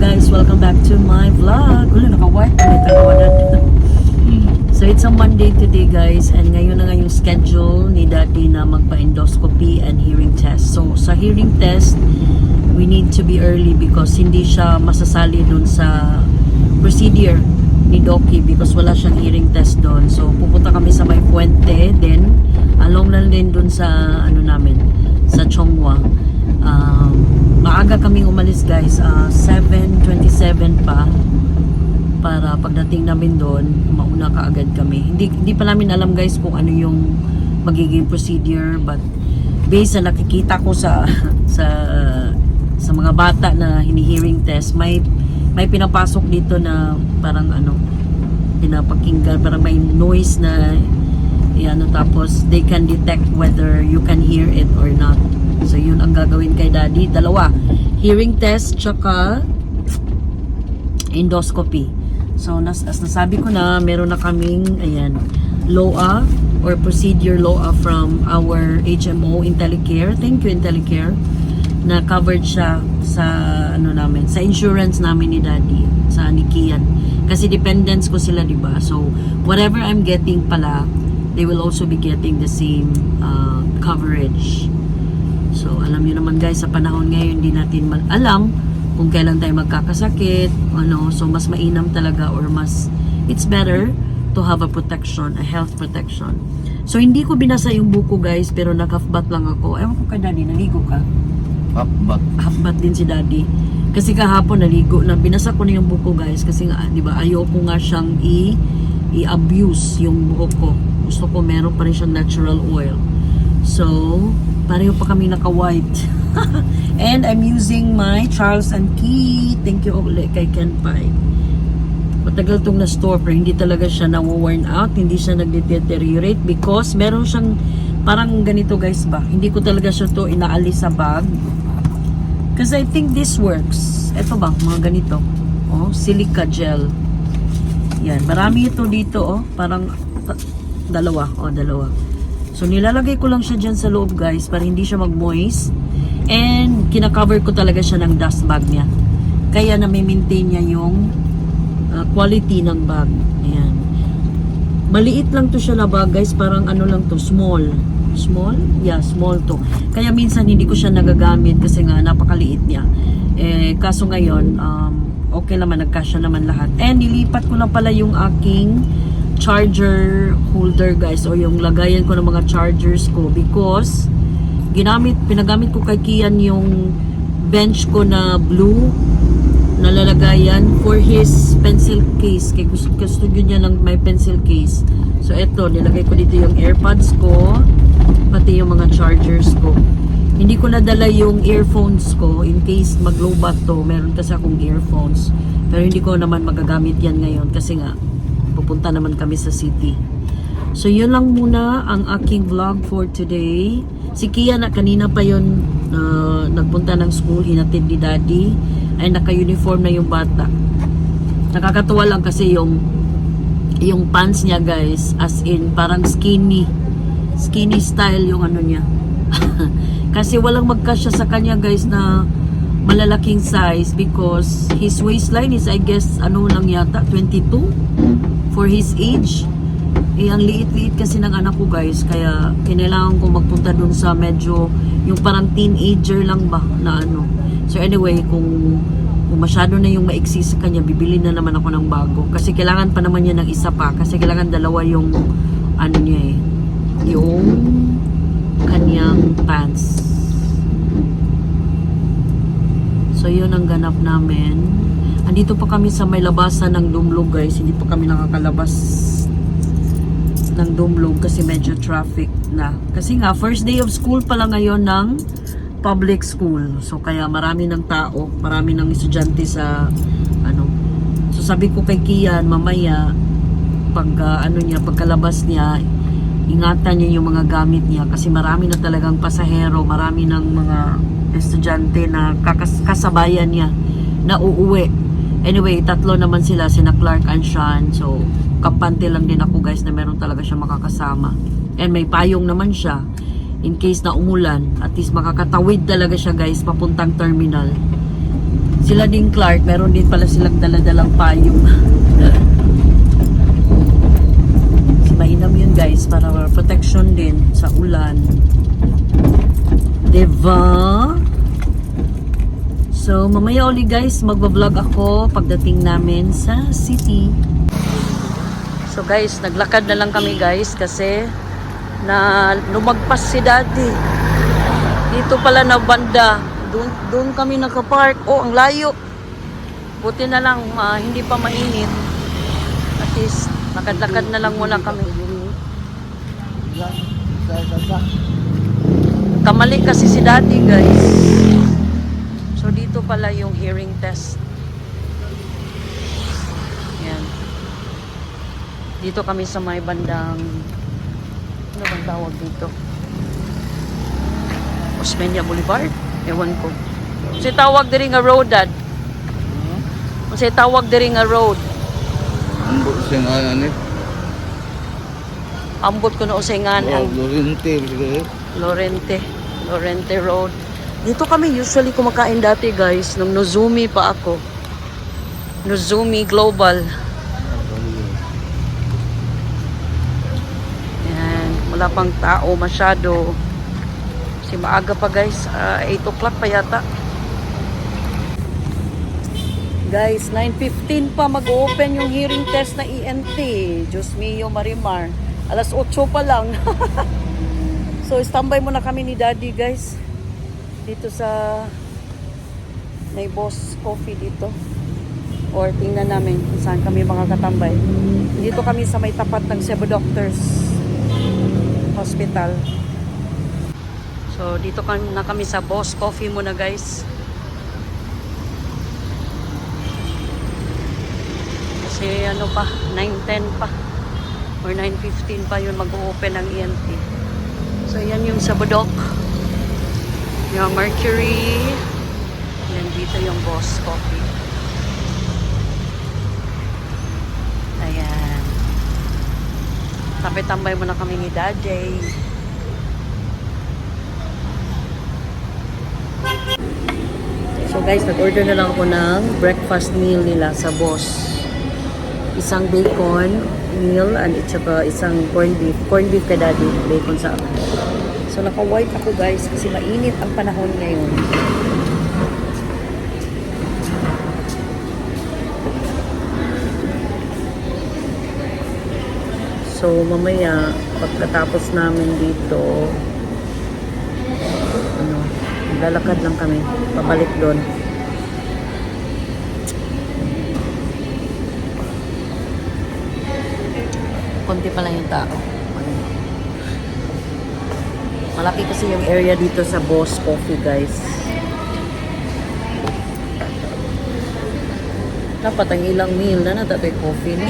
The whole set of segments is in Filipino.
guys, welcome back to my vlog. Ulo, naka-white na ito. So it's a Monday today guys and ngayon na nga yung schedule ni Daddy na magpa-endoscopy and hearing test. So sa hearing test, we need to be early because hindi siya masasali dun sa procedure ni Doki because wala siyang hearing test doon. So pupunta kami sa may puente then along na din dun sa ano namin sa Chongwa. Um, maaga kaming umalis guys, uh, 7.27 pa para pagdating namin doon, mauna ka agad kami. Hindi, hindi pa namin alam guys kung ano yung magiging procedure but based sa nakikita ko sa sa sa mga bata na hini-hearing test, may may pinapasok dito na parang ano pinapakinggan, parang may noise na yan, tapos they can detect whether you can hear it or not. So yun ang gagawin kay daddy. Dalawa, hearing test tsaka endoscopy. So, nas as nasabi ko na, meron na kaming, ayan, LOA or procedure LOA from our HMO Intellicare. Thank you, Intellicare na covered siya sa ano namin, sa insurance namin ni Daddy, sa ni Kian. Kasi dependents ko sila, di ba? So, whatever I'm getting pala, they will also be getting the same uh, coverage. So, alam niyo naman guys, sa panahon ngayon, hindi natin alam kung kailan tayo magkakasakit, ano, so mas mainam talaga or mas, it's better to have a protection, a health protection. So, hindi ko binasa yung buko guys, pero nakafbat lang ako. Ewan ko kay daddy, naligo ka? Hakbat. Halfbat din si daddy. Kasi kahapon naligo na, binasa ko na yung buko guys, kasi nga, di ba, ayoko nga siyang i- i-abuse yung buhok ko. Gusto ko meron pa rin siyang natural oil. So, pareho pa kami naka-white. And I'm using my Charles and Key. Thank you ulit kay Ken Pai. Matagal tong na-store pero hindi talaga siya na-worn out. Hindi siya nag-deteriorate because meron siyang parang ganito guys ba. Hindi ko talaga siya to inaalis sa bag. Because I think this works. Ito ba, mga ganito. Oh, silica gel. Yan, marami ito dito oh. Parang dalawa. Oh, dalawa. So nilalagay ko lang siya dyan sa loob guys para hindi siya mag-moist. And kinakover ko talaga siya ng dust bag niya. Kaya na-maintain niya yung uh, quality ng bag. Ayan. Maliit lang to siya na bag guys. Parang ano lang to, small. Small? Yeah, small to. Kaya minsan hindi ko siya nagagamit kasi nga napakaliit niya. Eh, kaso ngayon, um, okay naman, nagkasya naman lahat. And nilipat ko lang pala yung aking charger holder guys o yung lagayan ko ng mga chargers ko because ginamit, pinagamit ko kay Kian yung bench ko na blue na lalagayan for his pencil case. Kaya gusto, gusto niya ng may pencil case. So, eto, nilagay ko dito yung airpods ko, pati yung mga chargers ko. Hindi ko nadala yung earphones ko in case mag-low to. Meron kasi akong earphones. Pero hindi ko naman magagamit yan ngayon kasi nga, pupunta naman kami sa city. So, yun lang muna ang aking vlog for today. Si Kia na kanina pa yun uh, nagpunta ng school, hinatid ni Daddy. Ay naka-uniform na yung bata. Nakakatuwa lang kasi yung yung pants niya guys, as in parang skinny. Skinny style yung ano niya. kasi walang magkasya sa kanya guys na malalaking size because his waistline is I guess ano lang yata 22 for his age eh, ang liit-liit kasi ng anak ko guys kaya kinailangan ko magpunta dun sa medyo yung parang teenager lang ba na ano. So anyway kung, kung masyado na yung maiksi sa kanya bibili na naman ako ng bago. Kasi kailangan pa naman niya ng isa pa. Kasi kailangan dalawa yung ano niya eh yung kanyang pants. So yun ang ganap namin. Andito pa kami sa may labasan ng Dumlog guys. Hindi pa kami nakakalabas ng Dumlog kasi medyo traffic na. Kasi nga first day of school pala ngayon ng public school. So kaya marami ng tao, marami ng estudyante sa ano. So sabi ko kay Kian mamaya pag ah, ano niya pagkalabas niya ingatan niya yung mga gamit niya kasi marami na talagang pasahero, marami ng mga estudyante na kakas- kasabayan niya na uuwi. Anyway, tatlo naman sila, sina Clark and Sean. So, kampante lang din ako guys na meron talaga siya makakasama. And may payong naman siya. In case na umulan, at least makakatawid talaga siya guys papuntang terminal. Sila din Clark, meron din pala silang daladalang payong. si mainam yun guys, para protection din sa ulan. Diba? So, mamaya uli guys, magbablog ako pagdating namin sa city. So guys, naglakad na lang kami guys kasi na lumagpas si daddy. Dito pala na banda. Doon, doon kami nakapark. Oh, ang layo. Buti na lang, ah, hindi pa mainit. At least, lakad-lakad na lang muna kami. Kamali kasi si daddy guys. Pala yung hearing test. Yan. Dito kami sa may bandang ano bang tawag dito? Osmeña Boulevard? Ewan ko. Kasi tawag diri nga road, dad. Kasi tawag diri nga road. Ambot siya nga ano eh. Ambot ko na usingan ang Lorente. Lorente. Lorente Road. Dito kami usually kumakain dati guys, nung Nozumi pa ako. Nozumi Global. Yan. Wala pang tao masyado. Kasi maaga pa guys. ah, 8 o'clock pa yata. Guys, 9.15 pa mag-open yung hearing test na ENT. Diyos mio, Marimar. Alas 8 pa lang. so, standby muna kami ni Daddy, guys. Dito sa may boss coffee dito. Or tingnan namin kung saan kami makakatambay. Dito kami sa may tapat ng Cebu Doctors Hospital. So, dito na kami sa boss coffee muna, guys. Kasi ano pa, 9.10 pa. Or 9.15 pa yun mag-open ang ENT. So, yan yung sa Budok. Yung Mercury. Yan dito yung Boss Coffee. Ayan. Tambay-tambay muna kami ni Daddy. So guys, nag-order na lang ako ng breakfast meal nila sa Boss. Isang bacon meal and at saka isang corned beef. Corned beef kay daddy, bacon sa akin. So naka-white ako guys kasi mainit ang panahon ngayon. So mamaya pagkatapos namin dito ano, lalakad lang kami pabalik doon. konti pa lang yung tao. Malaki kasi yung area dito sa Boss Coffee, guys. Dapat ang ilang meal na natatay coffee no?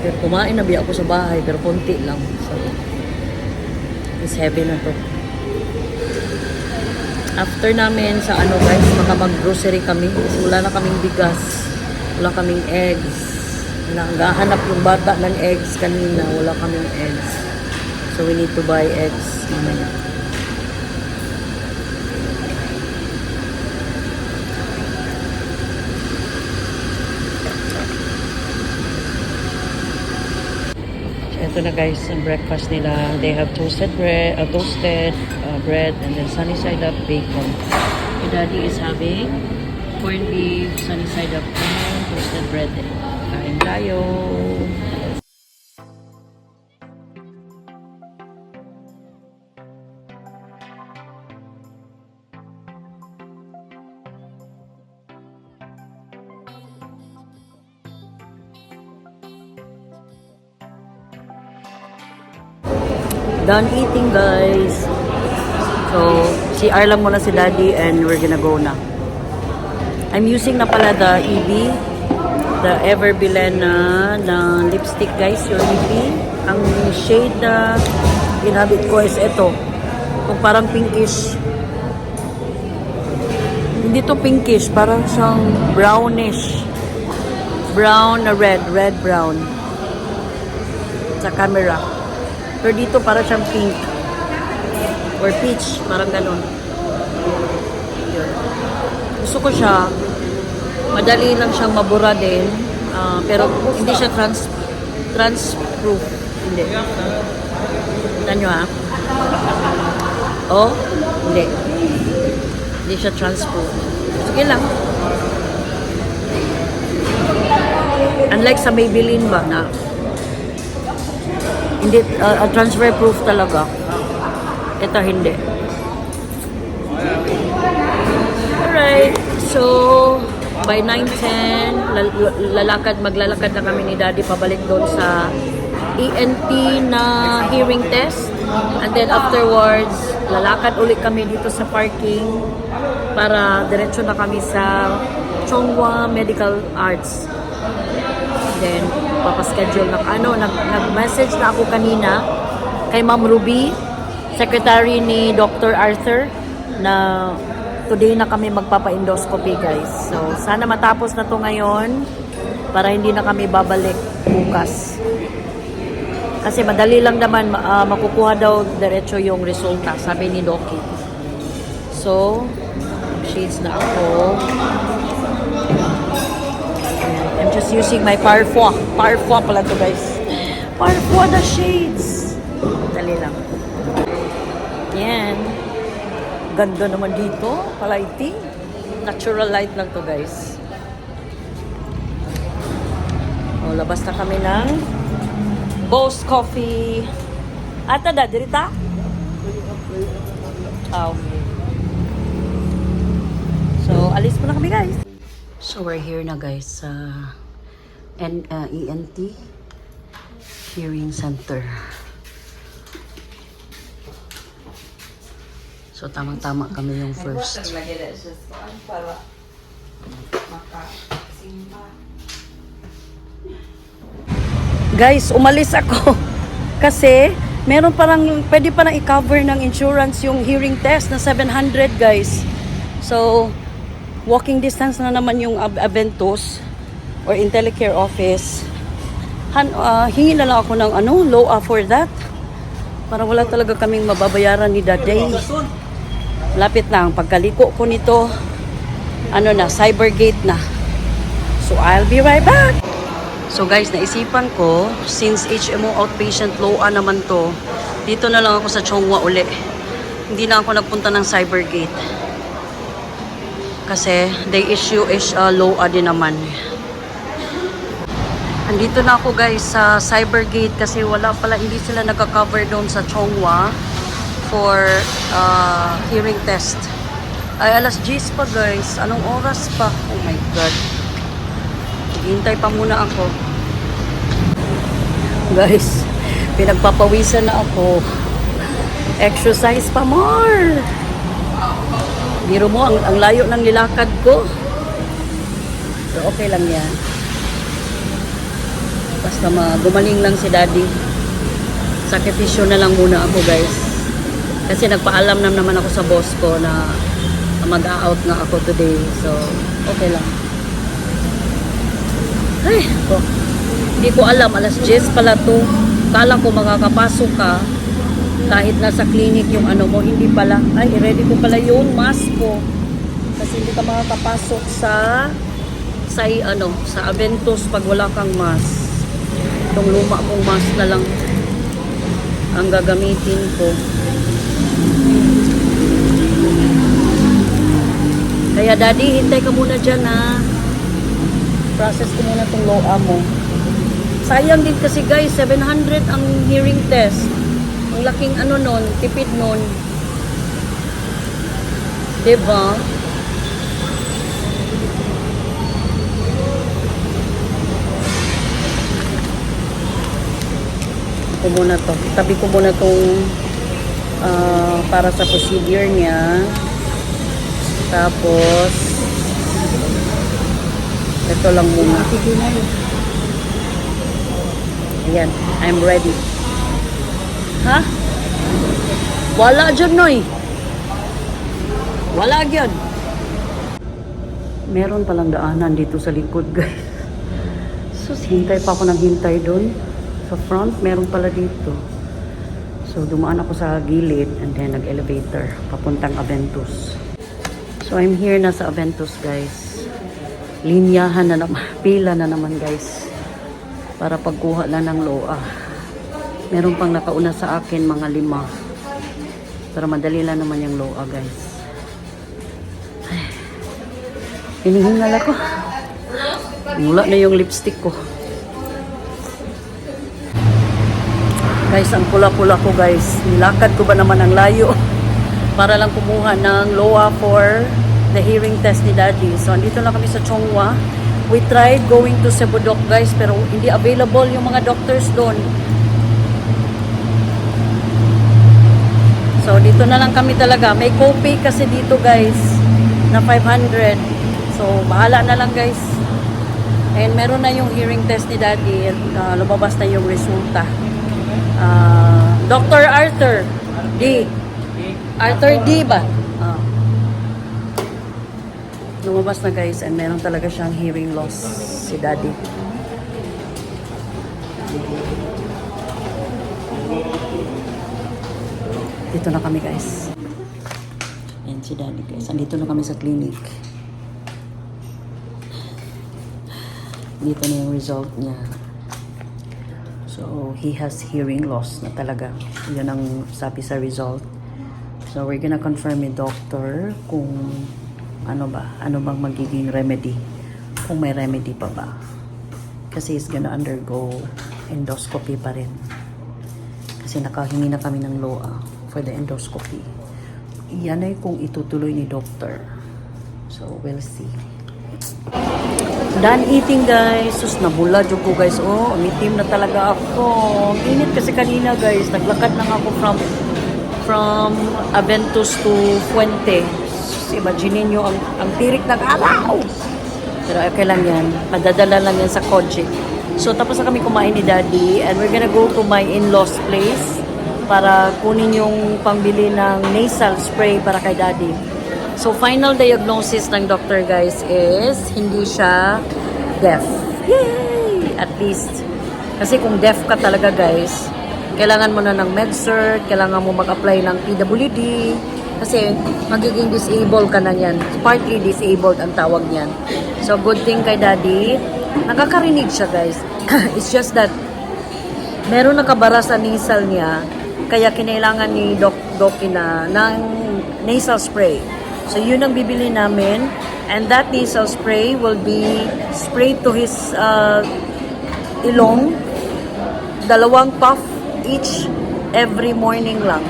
Pero kumain na biya ako sa bahay, pero konti lang. So, is heavy na to. After namin sa ano guys, baka mag-grocery kami. Wala na kaming bigas. Wala kaming eggs. Nanggahanap yung bata ng eggs kanina. Wala kaming eggs. So we need to buy eggs mamaya. So ito na guys, ang breakfast nila. They have toasted bread, uh, toasted uh, bread and then sunny side up bacon. My daddy is having corned beef, sunny side up and toasted bread. Kain tayo. Done eating guys. So, si lang muna si daddy and we're gonna go na. I'm using na pala the EB, the Ever Bilena na lipstick guys, yung EB. Ang shade na ginamit ko is ito. Kung parang pinkish. Hindi to pinkish, parang siyang brownish. Brown na red, red brown. Sa camera. Pero dito parang siyang pink. Or peach, parang ganun. Yun. Gusto ko siya. Madali lang siyang mabura din. Ah, pero hindi siya trans trans-proof. Hindi. Tignan nyo ah. Oh, hindi. Hindi siya trans-proof. Sige lang. Unlike sa Maybelline ba na hindi uh, transfer proof talaga. Ito hindi. Alright. So, by 9.10, lal- lalakad, maglalakad na kami ni Daddy pabalik doon sa ENT na hearing test. And then afterwards, lalakad ulit kami dito sa parking para diretso na kami sa Chonghua Medical Arts. Then, papaschedule na, ano, nag, nag-message na ako kanina kay Ma'am Ruby, secretary ni Dr. Arthur, na today na kami magpapa-endoscopy, guys. So, sana matapos na to ngayon para hindi na kami babalik bukas. Kasi madali lang naman ma- ah, makukuha daw diretso yung resulta, sabi ni Doki. So, shades na ako. Just using my Parfois. Parfois pala to guys. Parfois the shades. Dali lang. Yan. Ganda naman dito. Lighting. Natural light lang to guys. O, labas na kami ng Boss Coffee. Ata da, dirita? Ah, okay. So, alis mo na kami guys. So we're here na guys sa N uh, ENT Hearing Center. So tamang-tama kami yung first. Guys, umalis ako kasi meron parang pwede pa na i-cover ng insurance yung hearing test na 700 guys. So, walking distance na naman yung Aventus or Intellicare office. Han, ah, hingi na lang ako ng ano, loa for that. Para wala talaga kaming mababayaran ni Daday. Lapit lang, pagkaliko ko nito, ano na, Cybergate na. So, I'll be right back. So guys, naisipan ko, since HMO outpatient loa naman to, dito na lang ako sa Chongwa uli. Hindi na ako nagpunta ng Cybergate. Kasi they issue is uh, LOA din naman. Andito na ako guys sa Cybergate kasi wala pala, hindi sila nagka-cover doon sa Chongwa for uh, hearing test. Ay, alas 10 pa guys. Anong oras pa? Oh my God. Hintay pa muna ako. Guys, pinagpapawisan na ako. Exercise pa more. Biro mo, ang, ang layo ng nilakad ko. So, okay lang yan. Basta ma gumaling lang si daddy. Sakripisyo na lang muna ako, guys. Kasi nagpaalam na naman ako sa boss ko na mag-out nga ako today. So, okay lang. Ay, ko. Hindi ko alam, alas 10 pala to. Kala ko makakapasok ka kahit nasa clinic yung ano mo, hindi pala. Ay, ready ko pala yung mask ko. Kasi hindi ka makakapasok sa sa ano, sa Aventus pag wala kang mask. Itong luma kong mask na lang ang gagamitin ko. Kaya daddy, hintay ka muna dyan ha process ko muna tong loa mo. Sayang din kasi guys, 700 ang hearing test. Ang laking ano nun, tipid nun. Diba? Ko muna to. Tabi ko muna tong ah, para sa procedure niya. Tapos, ito lang muna. Ayan, I'm ready. Ha? Wala dyan, Noy. Wala dyan. Meron palang daanan dito sa likod, guys. So, hintay pa ako ng hintay doon. Sa front, meron pala dito. So, dumaan ako sa gilid and then nag-elevator papuntang Aventus. So I'm here na sa Aventus guys. Linyahan na naman, pila na naman guys. Para pagkuha na ng loa. Meron pang nakauna sa akin mga lima. Pero madali lang naman yung loa guys. Ay, Hinihingal ako. Mula na yung lipstick ko. Guys, ang pula-pula ko guys. Nilakad ko ba naman ang layo para lang kumuha ng LOA for the hearing test ni Daddy. So, andito na kami sa Chongwa. We tried going to Sebudok guys, pero hindi available yung mga doctors doon. So, dito na lang kami talaga. May copay kasi dito guys na 500. So, bahala na lang guys. And meron na yung hearing test ni Daddy. Uh, lumabas na yung resulta. Ah, Dr. Arthur D. Arthur D ba? Ah. Lumabas na guys and meron talaga siyang hearing loss si Daddy. Dito na kami guys. Ayan si Daddy guys. Andito na kami sa clinic. Dito na yung result niya. So, he has hearing loss na talaga. Yun ang sabi sa result. So, we're gonna confirm with doctor kung ano ba, ano bang magiging remedy. Kung may remedy pa ba. Kasi he's gonna undergo endoscopy pa rin. Kasi nakahingi na kami ng LOA for the endoscopy. Yan ay kung itutuloy ni doctor. So, we'll see. Done eating guys. Sus, nabula dyan ko guys. Oh, umitim na talaga ako. Init kasi kanina guys. Naglakad lang ako from from Aventus to Fuente. Sus, imagine nyo ang, ang tirik ng araw. Pero okay lang yan. Madadala lang yan sa kotse. So, tapos na kami kumain ni Daddy. And we're gonna go to my in-laws place para kunin yung pambili ng nasal spray para kay Daddy. So, final diagnosis ng doctor, guys, is hindi siya deaf. Yay! At least. Kasi kung deaf ka talaga, guys, kailangan mo na ng MedCert, kailangan mo mag-apply ng PWD, kasi magiging disabled ka na yan. Partly disabled ang tawag niyan. So, good thing kay Daddy, nakakarinig siya, guys. It's just that, meron nakabara sa nasal niya, kaya kinailangan ni Doc Doc na ng nasal spray. So yun ang bibili namin and that nasal spray will be sprayed to his uh, ilong dalawang puff each every morning lang.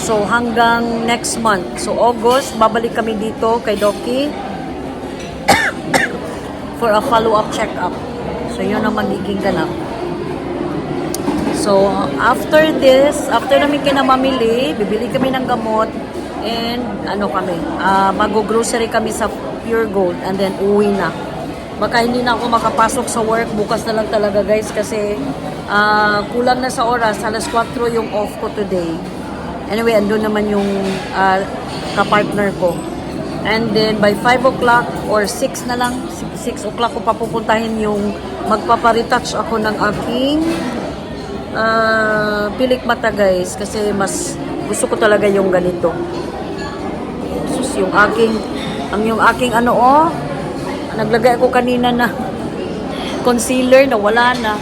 So hanggang next month. So August, babalik kami dito kay Doki for a follow-up check-up. So yun ang magiging ganap. So, after this, after namin kinamamili, bibili kami ng gamot and ano kami, ah mag-grocery kami sa Pure Gold and then uwi na. Baka hindi na ako makapasok sa work bukas na lang talaga guys kasi ah, kulang na sa oras, alas 4 yung off ko today. Anyway, andun naman yung ah, kapartner ko. And then by 5 o'clock or 6 na lang, 6 o'clock ko papupuntahin yung magpaparetouch ako ng aking ah pilik mata guys kasi mas gusto ko talaga yung ganito. Sus yung aking ang yung aking ano oh naglagay ako kanina na concealer na wala na.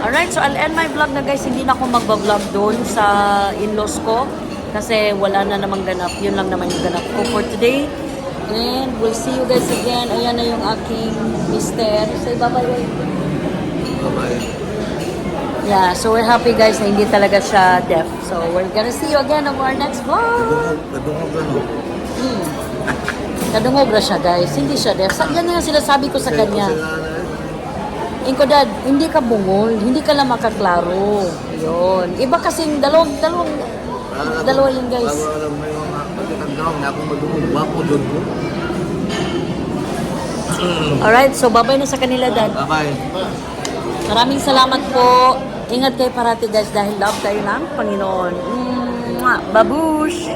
Alright so I'll end my vlog na guys. Hindi na ako magbablog doon sa in-laws ko kasi wala na namang ganap. Yun lang naman yung ganap ko for today. And we'll see you guys again. Ayan na yung aking mister. Say bye bye. Yeah, so we're happy guys na hindi talaga siya deaf. So we're gonna see you again on our next vlog. Kadungog, kadungog, Hmm. Kadungog na siya guys, hindi siya deaf. Sa, yan nga sinasabi ko sa kanya. Inko dad, hindi ka bungol, hindi ka lang makaklaro. Yun. Iba kasing dalawang, dalawang, dalawa yun guys. Alam mo yung mga pagkatagawang na akong madungog, wapo doon mo. Alright, so babay na sa kanila dad. Bye-bye. Maraming salamat po. Ingat kayo parati guys dahil love kayo ng Panginoon. Mwah! Babush!